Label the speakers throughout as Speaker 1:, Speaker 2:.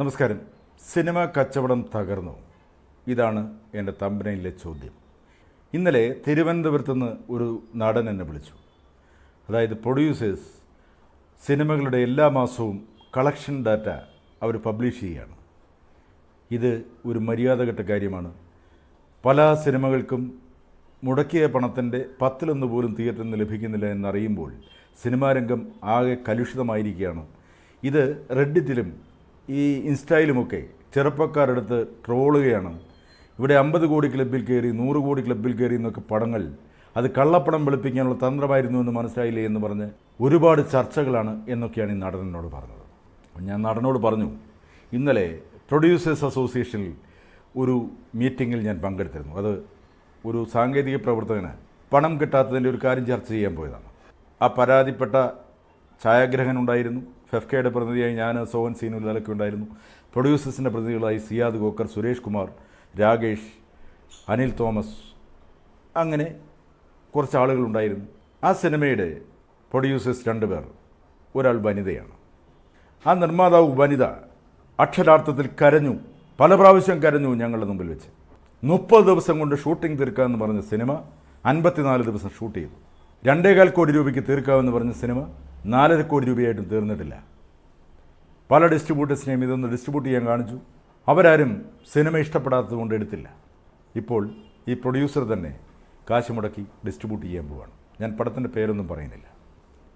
Speaker 1: നമസ്കാരം. സിനിമ കച്ചവടം തകർന്നു. ഇതാണ് എന്റെ തമ്പനയിലെ ചോദ്യം. ഇന്നലെ തിരുവനന്തപുരത്ത് നിന്ന് ഒരു നടൻ എന്നെ വിളിച്ചു. അതായത് പ്രൊഡ്യൂസേഴ്സ് സിനിമകളുടെ എല്ലാ മാസവും കളക്ഷൻ ഡാറ്റ അവർ പബ്ലിഷ് ചെയ്യുകയാണ്. ഇത് ഒരു മര്യാദഘട്ട കാര്യമാണ്. പല സിനിമകൾക്കും മുടക്കിയ പണത്തിന്റെ പത്തിലൊന്ന് പോലും തിയേറ്ററിൽ നിന്ന് ലഭിക്കുന്നില്ല എന്നറിയുമ്പോൾ സിനിമാരംഗം ആകെ കലുഷിതമായിരിക്കുകയാണ്. ഇത് റെഡിറ്റിലും ഈ ഇൻസ്റ്റയിലുമൊക്കെ ചെറുപ്പക്കാരെടുത്ത് ട്രോളുകയാണ്. ഇവിടെ അമ്പത് കോടി ക്ലബിൽ കയറി നൂറ് കോടി ക്ലബിൽ കയറി എന്നൊക്കെ പടങ്ങൾ. അത് കള്ളപ്പണം വെളുപ്പിക്കാനുള്ള തന്ത്രമായിരുന്നു എന്ന് മനസ്സിലായില്ലേ എന്ന് പറഞ്ഞ് ഒരുപാട് ചർച്ചകളാണ് എന്നൊക്കെയാണ് ഈ നടനോട് പറഞ്ഞത്. ഞാൻ നടനോട് പറഞ്ഞു ഇന്നലെ പ്രൊഡ്യൂസേഴ്സ് അസോസിയേഷനിൽ ഒരു മീറ്റിങ്ങിൽ ഞാൻ പങ്കെടുത്തിരുന്നു. അത് ഒരു സാങ്കേതിക പ്രവർത്തകന് പണം കിട്ടാത്തതിന്റെ ഒരു കാര്യം ചർച്ച ചെയ്യാൻ പോയതാണ്. ആ പരാതിപ്പെട്ട ഛായാഗ്രഹൻ ഉണ്ടായിരുന്നു. ഫെഫ്കയുടെ പ്രതിനിധിയായി ഞാൻ സോഹൻ സീനു നിലയ്ക്ക് ഉണ്ടായിരുന്നു. പ്രൊഡ്യൂസേഴ്സിന്റെ പ്രതിനിധികളായി സിയാദ് ഗോക്കർ സുരേഷ് കുമാർ രാകേഷ് അനിൽ തോമസ് അങ്ങനെ കുറച്ച് ആളുകളുണ്ടായിരുന്നു ആ സിനിമയുടെ പ്രൊഡ്യൂസേഴ്സ് രണ്ടുപേർ ഒരാൾ വനിതയാണ്. ആ നിർമ്മാതാവ് വനിത അക്ഷരാർത്ഥത്തിൽ കരഞ്ഞു. പല പ്രാവശ്യം കരഞ്ഞു ഞങ്ങളുടെ മുമ്പിൽ വെച്ച്. മുപ്പത് ദിവസം കൊണ്ട് ഷൂട്ടിംഗ് തീർക്കാമെന്ന് പറഞ്ഞ സിനിമ അൻപത്തിനാല് ദിവസം ഷൂട്ട് ചെയ്തു. രണ്ടേകാൽ കോടി രൂപയ്ക്ക് തീർക്കാമെന്ന് പറഞ്ഞ സിനിമ നാലര കോടി രൂപയായിട്ടും തീർന്നിട്ടില്ല. പല ഡിസ്ട്രിബ്യൂട്ടേഴ്സിനെയും ഇതൊന്ന് ഡിസ്ട്രിബ്യൂട്ട് ചെയ്യാൻ കാണിച്ചു. അവരാരും സിനിമ ഇഷ്ടപ്പെടാത്തത് കൊണ്ട് എടുത്തില്ല. ഇപ്പോൾ ഈ പ്രൊഡ്യൂസർ തന്നെ കാശ് മുടക്കി ഡിസ്ട്രിബ്യൂട്ട് ചെയ്യാൻ പോവാണ്. ഞാൻ പടത്തിന്റെ പേരൊന്നും പറയുന്നില്ല.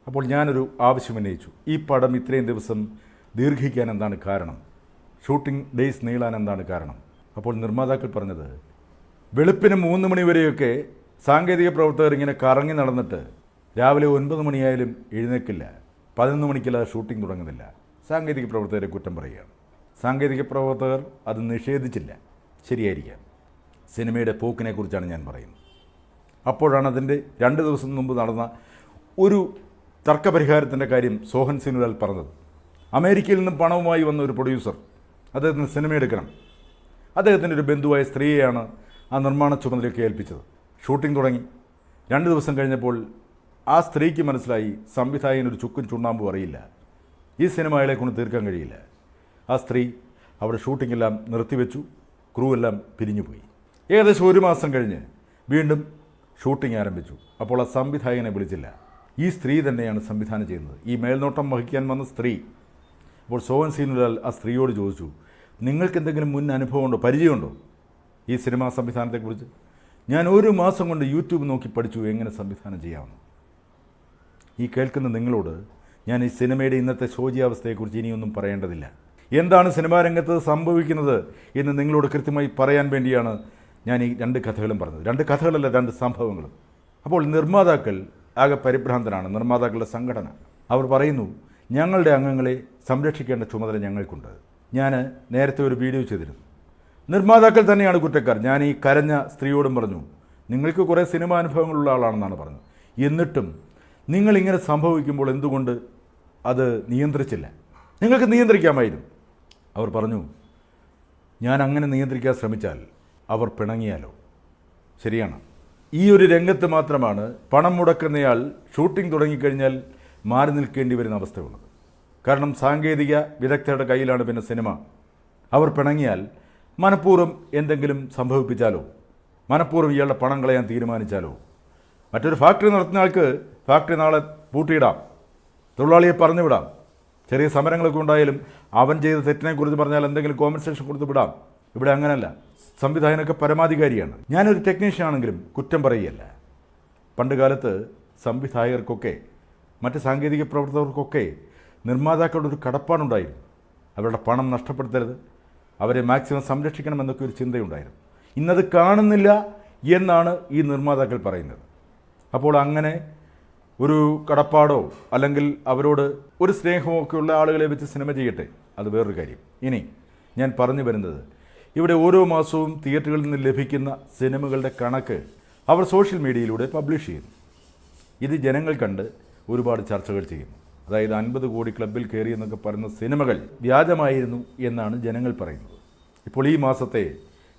Speaker 1: അപ്പോൾ ഞാനൊരു ആവശ്യം ഉന്നയിച്ചു. ഈ പടം ഇത്രയും ദിവസം ദീർഘിക്കാൻ എന്താണ് കാരണം? ഷൂട്ടിംഗ് ഡേയ്സ് നീളാൻ എന്താണ് കാരണം? അപ്പോൾ നിർമ്മാതാക്കൾ പറഞ്ഞത് വെളുപ്പിന് മൂന്ന് മണിവരെയൊക്കെ സാങ്കേതിക പ്രവർത്തകർ ഇങ്ങനെ കറങ്ങി നടന്നിട്ട് രാവിലെ ഒൻപത് മണിയായാലും എഴുന്നേക്കില്ല. പതിനൊന്ന് മണിക്കല്ലാതെ ഷൂട്ടിംഗ് തുടങ്ങുന്നില്ല. സാങ്കേതിക പ്രവർത്തകരെ കുറ്റം പറയുകയാണ്. സാങ്കേതിക പ്രവർത്തകർ അത് നിഷേധിച്ചില്ല. ശരിയായിരിക്കാം. സിനിമയുടെ പോക്കിനെക്കുറിച്ചാണ് ഞാൻ പറയുന്നത്. അപ്പോഴാണ് അതിന്റെ രണ്ട് ദിവസം മുമ്പ് നടന്ന ഒരു തർക്കപരിഹാരത്തിന്റെ കാര്യം സോഹൻ സിനുലാൽ പറഞ്ഞത്. അമേരിക്കയിൽ നിന്നും പണവുമായി വന്ന ഒരു പ്രൊഡ്യൂസർ അദ്ദേഹത്തിന് സിനിമ എടുക്കണം. അദ്ദേഹത്തിന്റെ ഒരു ബന്ധുവായ സ്ത്രീയെയാണ് ആ നിർമ്മാണ ചുമതലയൊക്കെ ഏൽപ്പിച്ചത്. ഷൂട്ടിംഗ് തുടങ്ങി. രണ്ട് ദിവസം കഴിഞ്ഞപ്പോൾ ആ സ്ത്രീക്ക് മനസ്സിലായി സംവിധായകൻ ഒരു ചുക്കും ചുണ്ണാമ്പും അറിയില്ല. ഈ സിനിമ കൊണ്ട് തീർക്കാൻ കഴിയില്ല. ആ സ്ത്രീ അവിടെ ഷൂട്ടിംഗ് എല്ലാം നിർത്തിവെച്ചു ക്രൂ എല്ലാം പിരിഞ്ഞുപോയി. ഏകദേശം ഒരു മാസം കഴിഞ്ഞ് വീണ്ടും ഷൂട്ടിംഗ് ആരംഭിച്ചു. അപ്പോൾ ആ സംവിധായകനെ വിളിച്ചില്ല. ഈ സ്ത്രീ തന്നെയാണ് സംവിധാനം ചെയ്യുന്നത്. ഈ മേൽനോട്ടം വഹിക്കാൻ വന്ന സ്ത്രീ. അപ്പോൾ സോവൻ സീനുലാൽ ആ സ്ത്രീയോട് ചോദിച്ചു നിങ്ങൾക്ക് എന്തെങ്കിലും മുൻ അനുഭവമുണ്ടോ പരിചയമുണ്ടോ ഈ സിനിമാ സംവിധാനത്തെക്കുറിച്ച്? ഞാൻ ഒരു മാസം കൊണ്ട് യൂട്യൂബ് നോക്കി പഠിച്ചു എങ്ങനെ സംവിധാനം ചെയ്യാമെന്ന്. ഈ കേൾക്കുന്ന നിങ്ങളോട് ഞാൻ ഈ സിനിമയുടെ ഇന്നത്തെ ശോചിയാവസ്ഥയെക്കുറിച്ച് ഇനിയൊന്നും പറയേണ്ടതില്ല. എന്താണ് സിനിമാ രംഗത്ത് സംഭവിക്കുന്നത് എന്ന് നിങ്ങളോട് കൃത്യമായി പറയാൻ വേണ്ടിയാണ് ഞാൻ ഈ രണ്ട് കഥകളും പറഞ്ഞത്. രണ്ട് കഥകളല്ല രണ്ട് സംഭവങ്ങളും. അപ്പോൾ നിർമ്മാതാക്കൾ ആകെ പരിഭ്രാന്തനാണ് നിർമ്മാതാക്കളുടെ സംഘടന. അവർ പറയുന്നു ഞങ്ങളുടെ അംഗങ്ങളെ സംരക്ഷിക്കേണ്ട ചുമതല ഞങ്ങൾക്കുണ്ട്. ഞാൻ നേരത്തെ ഒരു വീഡിയോ ചെയ്തിരുന്നു. നിർമ്മാതാക്കൾ തന്നെയാണ് കുറ്റക്കാർ. ഞാൻ ഈ കരഞ്ഞ സ്ത്രീയോടും പറഞ്ഞു നിങ്ങൾക്ക് കുറേ സിനിമാ അനുഭവങ്ങളുള്ള ആളാണെന്നാണ് പറഞ്ഞത്. എന്നിട്ടും നിങ്ങളിങ്ങനെ സംഭവിക്കുമ്പോൾ എന്തുകൊണ്ട് അത് നിയന്ത്രിച്ചില്ല? നിങ്ങൾക്ക് നിയന്ത്രിക്കാമായിരുന്നു. അവർ പറഞ്ഞു ഞാൻ അങ്ങനെ നിയന്ത്രിക്കാൻ ശ്രമിച്ചാൽ അവർ പിണങ്ങിയാലോ? ശരിയാണ്. ഈ ഒരു രംഗത്ത് മാത്രമാണ് പണം മുടക്കുന്നയാൾ ഷൂട്ടിംഗ് തുടങ്ങിക്കഴിഞ്ഞാൽ മാറി നിൽക്കേണ്ടി വരുന്ന അവസ്ഥയുള്ളത്. കാരണം സാങ്കേതിക വിദഗ്ധരുടെ കയ്യിലാണ് പിന്നെ സിനിമ. അവർ പിണങ്ങിയാൽ മനഃപൂർവം എന്തെങ്കിലും സംഭവിപ്പിച്ചാലോ? മനഃപൂർവം ഇയാളുടെ പണം കളയാൻ തീരുമാനിച്ചാലോ? മറ്റൊരു ഫാക്ടറി നടത്തുന്ന ആൾക്ക് ഫാക്ടറി നാളെ പൂട്ടിയിടാം. തൊഴിലാളിയെ പറഞ്ഞു വിടാം ചെറിയ സമരങ്ങളൊക്കെ ഉണ്ടായാലും അവൻ ചെയ്ത തെറ്റിനെക്കുറിച്ച് പറഞ്ഞാൽ എന്തെങ്കിലും കോമ്പൻസേഷൻ കൊടുത്ത് വിടാം. ഇവിടെ അങ്ങനല്ല. സംവിധായകനൊക്കെ പരമാധികാരിയാണ്. ഞാനൊരു ടെക്നീഷ്യൻ ആണെങ്കിലും കുറ്റം പറയുകയല്ല. പണ്ട് കാലത്ത് സംവിധായകർക്കൊക്കെ മറ്റ് സാങ്കേതിക പ്രവർത്തകർക്കൊക്കെ നിർമ്മാതാക്കളുടെ ഒരു കടപ്പാടുണ്ടായിരുന്നു. അവരുടെ പണം നഷ്ടപ്പെടുത്തരുത്. അവരെ മാക്സിമം സംരക്ഷിക്കണമെന്നൊക്കെ ഒരു ചിന്തയുണ്ടായിരുന്നു. ഇന്നത് കാണുന്നില്ല എന്നാണ് ഈ നിർമ്മാതാക്കൾ പറയുന്നത്. അപ്പോൾ അങ്ങനെ ഒരു കടപ്പാടോ അല്ലെങ്കിൽ അവരോട് ഒരു സ്നേഹമോ ഒക്കെ ഉള്ള ആളുകളെ വെച്ച് സിനിമ ചെയ്യട്ടെ? അത് വേറൊരു കാര്യം. ഇനി ഞാൻ പറഞ്ഞു വരുന്നത് ഇവിടെ ഓരോ മാസവും തിയേറ്ററുകളിൽ നിന്ന് ലഭിക്കുന്ന സിനിമകളുടെ കണക്ക് അവർ സോഷ്യൽ മീഡിയയിലൂടെ പബ്ലിഷ് ചെയ്യുന്നു. ഇത് ജനങ്ങൾ കണ്ട് ഒരുപാട് ചർച്ചകൾ ചെയ്യുന്നു. അതായത് അൻപത് കോടി ക്ലബിൽ കയറി എന്നൊക്കെ പറയുന്ന സിനിമകൾ വ്യാജമായിരുന്നു എന്നാണ് ജനങ്ങൾ പറയുന്നത്. ഇപ്പോൾ ഈ മാസത്തെ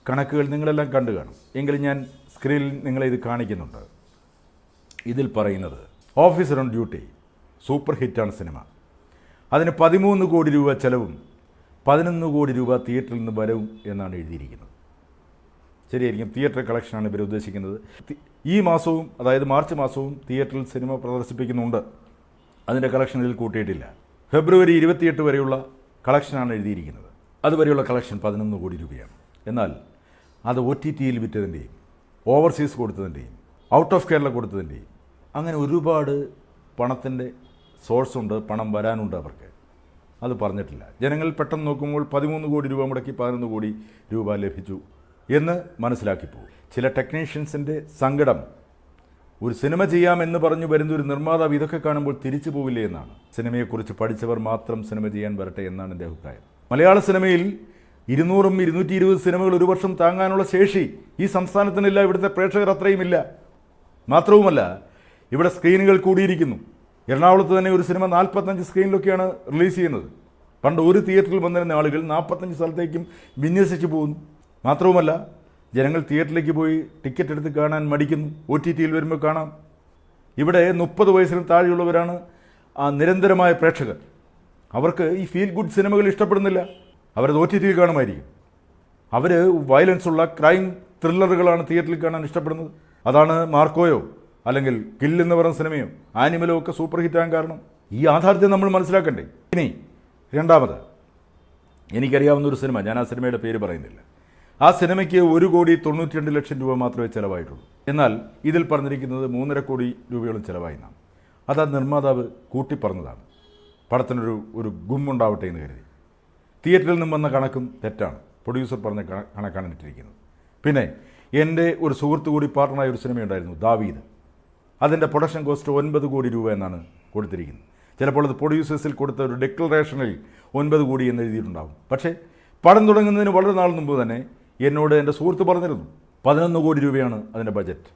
Speaker 1: കണക്കുകൾ നിങ്ങളെല്ലാം കണ്ടു കാണും. എങ്കിലും ഞാൻ സ്ക്രീനിൽ നിങ്ങളെ ഇത് കാണിക്കുന്നുണ്ട്. ഇതിൽ പറയുന്നത് ഓഫീസർ ഓൺ ഡ്യൂട്ടി സൂപ്പർ ഹിറ്റാണ് സിനിമ. അതിന് പതിമൂന്ന് കോടി രൂപ ചെലവും പതിനൊന്ന് കോടി രൂപ തിയേറ്ററിൽ നിന്ന് വരവും എന്നാണ് എഴുതിയിരിക്കുന്നത്. ശരിയായിരിക്കും തിയേറ്റർ കളക്ഷനാണ് ഇവർ ഉദ്ദേശിക്കുന്നത്. ഈ മാസവും അതായത് മാർച്ച് മാസവും തിയേറ്ററിൽ സിനിമ പ്രദർശിപ്പിക്കുന്നുണ്ട്. അതിന്റെ കളക്ഷൻ ഇതിൽ കൂട്ടിയിട്ടില്ല. ഫെബ്രുവരി ഇരുപത്തിയെട്ട് വരെയുള്ള കളക്ഷനാണ് എഴുതിയിരിക്കുന്നത്. അതുവരെയുള്ള കളക്ഷൻ പതിനൊന്ന് കോടി രൂപയാണ്. എന്നാൽ അത് ഒ ടി ടിയിൽ വിറ്റതിന്റെയും ഓവർസീസ് കൊടുത്തതിന്റെയും ഔട്ട് ഓഫ് കേരള കൊടുത്തതിന്റെയും അങ്ങനെ ഒരുപാട് പണത്തിന്റെ സോഴ്സ് ഉണ്ട് പണം വരാനുണ്ട് അവർക്ക്. അത് പറഞ്ഞിട്ടില്ല. ജനങ്ങൾ പെട്ടെന്ന് നോക്കുമ്പോൾ പതിമൂന്ന് കോടി രൂപ മുടക്കി പതിനൊന്ന് കോടി രൂപ ലഭിച്ചു എന്ന് മനസ്സിലാക്കി പോകും. ചില ടെക്നീഷ്യൻസിന്റെ സങ്കടം ഒരു സിനിമ ചെയ്യാമെന്ന് പറഞ്ഞു വരുന്ന ഒരു നിർമ്മാതാവ് ഇതൊക്കെ കാണുമ്പോൾ തിരിച്ചു പോവില്ലേ എന്നാണ്. സിനിമയെക്കുറിച്ച് പഠിച്ചവർ മാത്രം സിനിമ ചെയ്യാൻ വരട്ടെ എന്നാണ് എന്റെ അഭിപ്രായം. മലയാള സിനിമയിൽ ഇരുന്നൂറും ഇരുന്നൂറ്റി ഇരുപത് സിനിമകൾ ഒരു വർഷം താങ്ങാനുള്ള ശേഷി ഈ സംസ്ഥാനത്തിനില്ല ഇവിടുത്തെ പ്രേക്ഷകർ അത്രയുമില്ല. മാത്രവുമല്ല ഇവിടെ സ്ക്രീനുകൾ കൂടിയിരിക്കുന്നു. എറണാകുളത്ത് തന്നെ ഒരു സിനിമ നാൽപ്പത്തഞ്ച് സ്ക്രീനിലൊക്കെയാണ് റിലീസ് ചെയ്യുന്നത്. പണ്ട് ഒരു തിയേറ്ററിൽ വന്നിരുന്ന ആളുകൾ നാൽപ്പത്തഞ്ച് സ്ഥലത്തേക്കും വിന്യസിച്ച് പോകുന്നു. മാത്രവുമല്ല ജനങ്ങൾ തിയേറ്ററിലേക്ക് പോയി ടിക്കറ്റ് എടുത്ത് കാണാൻ മടിക്കുന്നു. ഒ ടി ടിയിൽ വരുമ്പോൾ കാണാം. ഇവിടെ മുപ്പത് വയസ്സിന് താഴെയുള്ളവരാണ് ആ നിരന്തരമായ പ്രേക്ഷകർ. അവർക്ക് ഈ ഫീൽ ഗുഡ് സിനിമകൾ ഇഷ്ടപ്പെടുന്നില്ല. അവരത് ഒ ടി ടിയിൽ കാണുമായിരിക്കും. അവർ വയലൻസ് ഉള്ള ക്രൈം ത്രില്ലറുകളാണ് തിയേറ്ററിൽ കാണാൻ ഇഷ്ടപ്പെടുന്നത്. അതാണ് മാർക്കോയോ. അല്ലെങ്കിൽ കിൽ എന്ന് പറയുന്ന സിനിമയും ആനിമലും ഒക്കെ സൂപ്പർ ഹിറ്റാകാൻ കാരണം ഈ യാഥാർത്ഥ്യം നമ്മൾ മനസ്സിലാക്കണ്ടേ? ഇനി രണ്ടാമത് എനിക്കറിയാവുന്ന ഒരു സിനിമ ഞാൻ ആ സിനിമയുടെ പേര് പറയുന്നില്ല. ആ സിനിമയ്ക്ക് ഒരു കോടി തൊണ്ണൂറ്റി രണ്ട് ലക്ഷം രൂപ മാത്രമേ ചിലവായിട്ടുള്ളൂ. എന്നാൽ ഇതിൽ പറഞ്ഞിരിക്കുന്നത് മൂന്നര കോടി രൂപയോളം ചിലവായി നാം അത് ആ നിർമ്മാതാവ് കൂട്ടിപ്പറഞ്ഞതാണ്. പടത്തിനൊരു ഒരു ഗുമ്മുണ്ടാവട്ടെ എന്ന് കരുതി. തിയേറ്ററിൽ നിന്നും വന്ന കണക്കും തെറ്റാണ്. പ്രൊഡ്യൂസർ പറഞ്ഞ കണക്കാണ് ഇട്ടിരിക്കുന്നത്. പിന്നെ എന്റെ ഒരു സുഹൃത്തു കൂടി പാർട്ണറായ ഒരു സിനിമയുണ്ടായിരുന്നു ദാവീദ്. അതിന്റെ പ്രൊഡക്ഷൻ കോസ്റ്റ് ഒൻപത് കോടി രൂപ എന്നാണ് കൊടുത്തിരിക്കുന്നത്. ചിലപ്പോൾ അത് പ്രൊഡ്യൂസേഴ്സിൽ കൊടുത്ത ഒരു ഡിക്ലറേഷനിൽ ഒൻപത് കോടി എന്ന് എഴുതിയിട്ടുണ്ടാകും പക്ഷേ പടം തുടങ്ങുന്നതിന് വളരെ നാൾ മുമ്പ് തന്നെ എന്നോട് എന്റെ സുഹൃത്ത് പറഞ്ഞിരുന്നു പതിനൊന്ന് കോടി രൂപയാണ് അതിന്റെ ബജറ്റ്.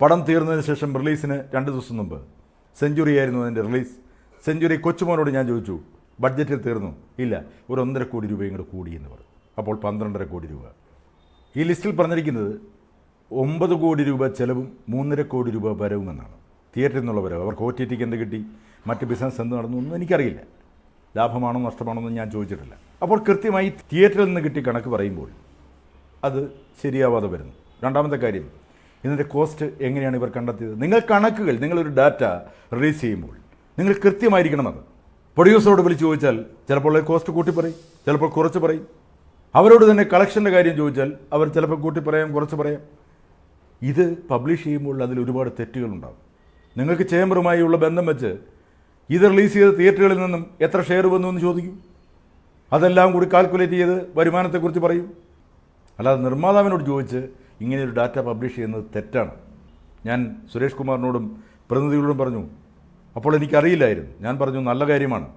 Speaker 1: പടം തീർന്നതിന് ശേഷം റിലീസിന് രണ്ട് ദിവസം മുമ്പ്. സെഞ്ചുറി ആയിരുന്നു അതിന്റെ റിലീസ്. സെഞ്ചുറി കൊച്ചുമോനോട് ഞാൻ ചോദിച്ചു ബഡ്ജറ്റിൽ തീർന്നു? ഇല്ല ഒരു ഒന്നര കോടി രൂപയും കൂടി എന്ന് പറഞ്ഞു. അപ്പോൾ പന്ത്രണ്ടര കോടി രൂപ. ഈ ലിസ്റ്റിൽ പറഞ്ഞിരിക്കുന്നത് ഒമ്പത് കോടി രൂപ ചിലവും മൂന്നര കോടി രൂപ വരവും എന്നാണ്. തിയേറ്ററിൽ നിന്നുള്ള വരവ് അവർക്ക് ഒ ടി ടിക്ക് എന്ത് കിട്ടി? മറ്റ് ബിസിനസ് എന്ത് നടന്നു ഒന്നും എനിക്കറിയില്ല. ലാഭമാണോ നഷ്ടമാണോ എന്ന് ഞാൻ ചോദിച്ചിട്ടില്ല. അപ്പോൾ കൃത്യമായി തിയേറ്ററിൽ നിന്ന് കിട്ടി കണക്ക് പറയുമ്പോൾ അത് ശരിയാവാതെ വരുന്നു. രണ്ടാമത്തെ കാര്യം ഇതിന്റെ കോസ്റ്റ് എങ്ങനെയാണ് ഇവർ കണ്ടെത്തിയത്? നിങ്ങൾ കണക്കുകൾ നിങ്ങളൊരു ഡാറ്റ റിലീസ് ചെയ്യുമ്പോൾ നിങ്ങൾ കൃത്യമായിരിക്കണം അത്. പ്രൊഡ്യൂസറോട് വിളിച്ച് ചോദിച്ചാൽ ചിലപ്പോൾ കോസ്റ്റ് കൂട്ടി പറയും ചിലപ്പോൾ കുറച്ച് പറയും. അവരോട് തന്നെ കളക്ഷന്റെ കാര്യം ചോദിച്ചാൽ അവർ ചിലപ്പോൾ കൂട്ടി പറയാം കുറച്ച് പറയാം. ഇത് പബ്ലിഷ് ചെയ്യുമ്പോൾ അതിൽ ഒരുപാട് തെറ്റുകളുണ്ടാകും നിങ്ങൾക്ക് ചേംബറുമായുള്ള ബന്ധം വെച്ച് ഇത് റിലീസ് ചെയ്ത തിയേറ്ററുകളിൽ നിന്നും എത്ര ഷെയർ വന്നു എന്ന് ചോദിക്കും. അതെല്ലാം കൂടി കാൽക്കുലേറ്റ് ചെയ്ത് വരുമാനത്തെക്കുറിച്ച് പറയും. അല്ലാതെ നിർമ്മാതാവിനോട് ചോദിച്ച് ഇങ്ങനെയൊരു ഡാറ്റ പബ്ലിഷ് ചെയ്യുന്നത് തെറ്റാണ്. ഞാൻ സുരേഷ് കുമാറിനോടും പ്രതിനിധികളോടും പറഞ്ഞു അപ്പോൾ എനിക്കറിയില്ലായിരുന്നു. ഞാൻ പറഞ്ഞു നല്ല കാര്യമാണ്.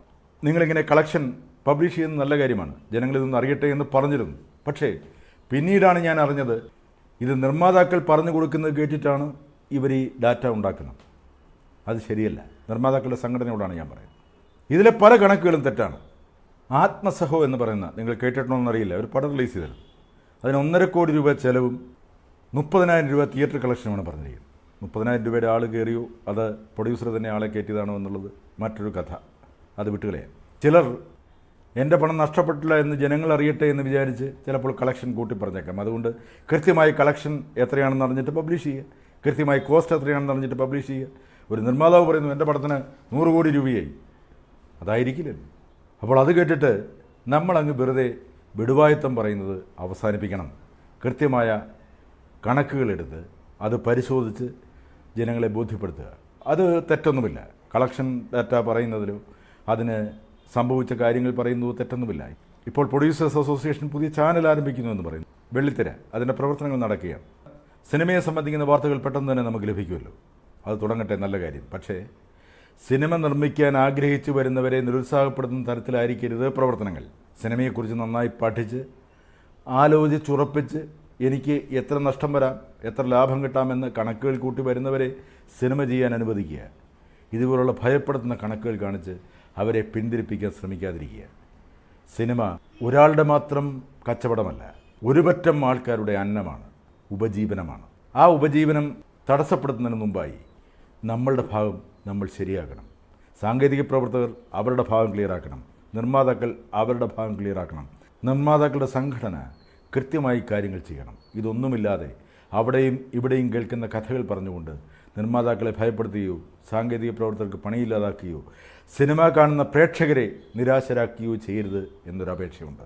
Speaker 1: നിങ്ങളിങ്ങനെ കളക്ഷൻ പബ്ലിഷ് ചെയ്യുന്നത് നല്ല കാര്യമാണ്. ജനങ്ങളിതൊന്ന് അറിയട്ടെ എന്ന് പറഞ്ഞിരുന്നു. പക്ഷേ പിന്നീടാണ് ഞാൻ അറിഞ്ഞത് ഇത് നിർമ്മാതാക്കൾ പറഞ്ഞു കൊടുക്കുന്നത് കേട്ടിട്ടാണ് ഇവർ ഈ ഡാറ്റ ഉണ്ടാക്കുന്നത്. അത് ശരിയല്ല. നിർമ്മാതാക്കളുടെ സംഘടനയോടാണ് ഞാൻ പറയുന്നത്. ഇതിലെ പല കണക്കുകളും തെറ്റാണ്. ആത്മസഹോ എന്ന് പറയുന്ന നിങ്ങൾ കേട്ടിട്ടുണ്ടോയെന്നറിയില്ല ഒരു പടം റിലീസ് ചെയ്തത്. അതിന് ഒന്നര കോടി രൂപ ചിലവും മുപ്പതിനായിരം രൂപ തിയേറ്റർ കളക്ഷനുമാണ് പറഞ്ഞിരിക്കുന്നത്. മുപ്പതിനായിരം രൂപയുടെ ആൾ കയറിയോ? അത് പ്രൊഡ്യൂസർ തന്നെ ആളെ കയറ്റിയതാണോ എന്നുള്ളത് മറ്റൊരു കഥ. അത് വിട്ടുകളയാം. ചിലർ എന്റെ പണം നഷ്ടപ്പെട്ടില്ല എന്ന് ജനങ്ങൾ അറിയട്ടെ എന്ന് വിചാരിച്ച് ചിലപ്പോൾ കളക്ഷൻ കൂട്ടി പറഞ്ഞേക്കാം. അതുകൊണ്ട് കൃത്യമായി കളക്ഷൻ എത്രയാണെന്ന് അറിഞ്ഞിട്ട് പബ്ലിഷ് ചെയ്യുക. കൃത്യമായി കോസ്റ്റ് എത്രയാണെന്ന് അറിഞ്ഞിട്ട് പബ്ലിഷ് ചെയ്യുക. ഒരു നിർമ്മാതാവ് പറയുന്നു എന്റെ പടത്തിന് നൂറ് കോടി രൂപയായി. അതായിരിക്കില്ല അപ്പോൾ അത് കേട്ടിട്ട് നമ്മളങ്ങ് വെറുതെ വിടുവായത്വം പറയുന്നത് അവസാനിപ്പിക്കണം. കൃത്യമായ കണക്കുകളെടുത്ത് അത് പരിശോധിച്ച് ജനങ്ങളെ ബോധ്യപ്പെടുത്തുക. അത് തെറ്റൊന്നുമില്ല. കളക്ഷൻ ഡാറ്റ പറയുന്നതിലോ അതിന് സംഭവിച്ച കാര്യങ്ങൾ പറയുന്നത് തെറ്റൊന്നുമില്ല. ഇപ്പോൾ പ്രൊഡ്യൂസേഴ്സ് അസോസിയേഷൻ പുതിയ ചാനൽ ആരംഭിക്കുന്നു എന്ന് പറയുന്നു. വെള്ളിത്തിര അതിന്റെ പ്രവർത്തനങ്ങൾ നടക്കുകയാണ്. സിനിമയെ സംബന്ധിക്കുന്ന വാർത്തകൾ പെട്ടെന്ന് തന്നെ നമുക്ക് ലഭിക്കുമല്ലോ. അത് തുടങ്ങട്ടെ നല്ല കാര്യം. പക്ഷേ സിനിമ നിർമ്മിക്കാൻ ആഗ്രഹിച്ചു വരുന്നവരെ നിരുത്സാഹപ്പെടുത്തുന്ന തരത്തിലായിരിക്കരുത് പ്രവർത്തനങ്ങൾ. സിനിമയെക്കുറിച്ച് നന്നായി പഠിച്ച് ആലോചിച്ചുറപ്പിച്ച് എനിക്ക് എത്ര നഷ്ടം വരാം എത്ര ലാഭം കിട്ടാമെന്ന് കണക്കുകൾ കൂട്ടി വരുന്നവരെ സിനിമ ചെയ്യാൻ അനുവദിക്കുക. ഇതുപോലുള്ള ഭയപ്പെടുത്തുന്ന കണക്കുകൾ കാണിച്ച് അവരെ പിന്തിരിപ്പിക്കാൻ ശ്രമിക്കാതിരിക്കുക. സിനിമ ഒരാളുടെ മാത്രം കച്ചവടമല്ല ഒരുപറ്റം ആൾക്കാരുടെ അന്നമാണ് ഉപജീവനമാണ്. ആ ഉപജീവനം തടസ്സപ്പെടുത്തുന്നതിന് മുമ്പായി നമ്മളുടെ ഭാഗം നമ്മൾ ശരിയാക്കണം സാങ്കേതിക പ്രവർത്തകർ അവരുടെ ഭാഗം ക്ലിയറാക്കണം. നിർമ്മാതാക്കൾ അവരുടെ ഭാഗം ക്ലിയറാക്കണം. നിർമ്മാതാക്കളുടെ സംഘടന കൃത്യമായി കാര്യങ്ങൾ ചെയ്യണം. ഇതൊന്നുമില്ലാതെ അവിടെയും ഇവിടെയും കേൾക്കുന്ന കഥകൾ പറഞ്ഞുകൊണ്ട് നിർമ്മാതാക്കളെ ഭയപ്പെടുത്തുകയോ സാങ്കേതിക പ്രവർത്തകർക്ക് പണിയില്ലാതാക്കുകയോ സിനിമ കാണുന്ന പ്രേക്ഷകരെ നിരാശരാക്കുകയോ ചെയ്യരുത് എന്നൊരു അപേക്ഷയുണ്ട്.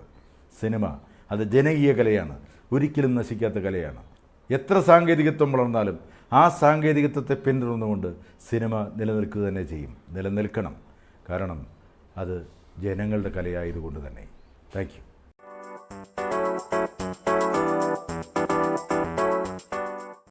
Speaker 1: സിനിമ അത് ജനകീയ കലയാണ് ഒരിക്കലും നശിക്കാത്ത കലയാണ്. എത്ര സാങ്കേതികത്വം വളർന്നാലും ആ സാങ്കേതികത്വത്തെ പിന്തുടർന്നുകൊണ്ട് സിനിമ നിലനിൽക്കുക തന്നെ ചെയ്യും നിലനിൽക്കണം. കാരണം അത് ജനങ്ങളുടെ കലയായതുകൊണ്ട് തന്നെ. താങ്ക്